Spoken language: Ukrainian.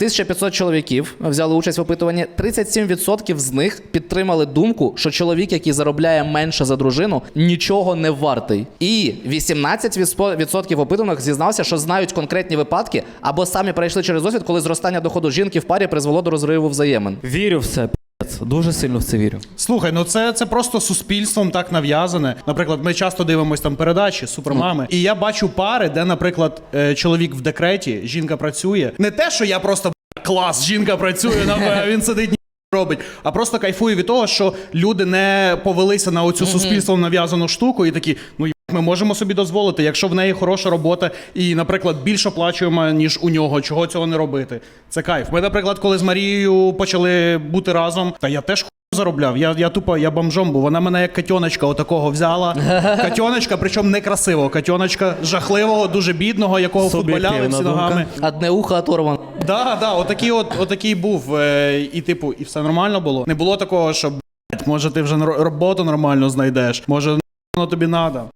1500 чоловіків взяли участь в опитуванні. 37% з них підтримали думку, що чоловік, який заробляє менше за дружину, нічого не вартий. І 18% опитуваних зізнався, що знають конкретні випадки або самі пройшли через досвід, коли зростання доходу жінки в парі призвело до розриву взаємин. Вірю в це. Дуже сильно в це вірю. Слухай, ну це, це просто суспільством так нав'язане. Наприклад, ми часто дивимося там передачі супермами, і я бачу пари, де, наприклад, е, чоловік в декреті, жінка працює. Не те, що я просто «Б**, клас, жінка працює, на він сидить. ні Робить, а просто кайфую від того, що люди не повелися на оцю суспільством нав'язану штуку, і такі, ну «Єбать, ми можемо собі дозволити, якщо в неї хороша робота, і, наприклад, більше оплачуємо, ніж у нього, чого цього не робити. Це кайф. Ми, наприклад, коли з Марією почали бути разом, та я теж заробляв. Я, я тупо, я бомжом був. Вона мене як катьоночка отакого взяла. Катьоночка, причому не красивого. Катьоночка жахливого, дуже бідного, якого футболяли всі ногами. Одне ухо оторвано. Да, да, отакий от, отакий був. Е, і типу, і все нормально було. Не було такого, що може ти вже роботу нормально знайдеш, може воно тобі надо.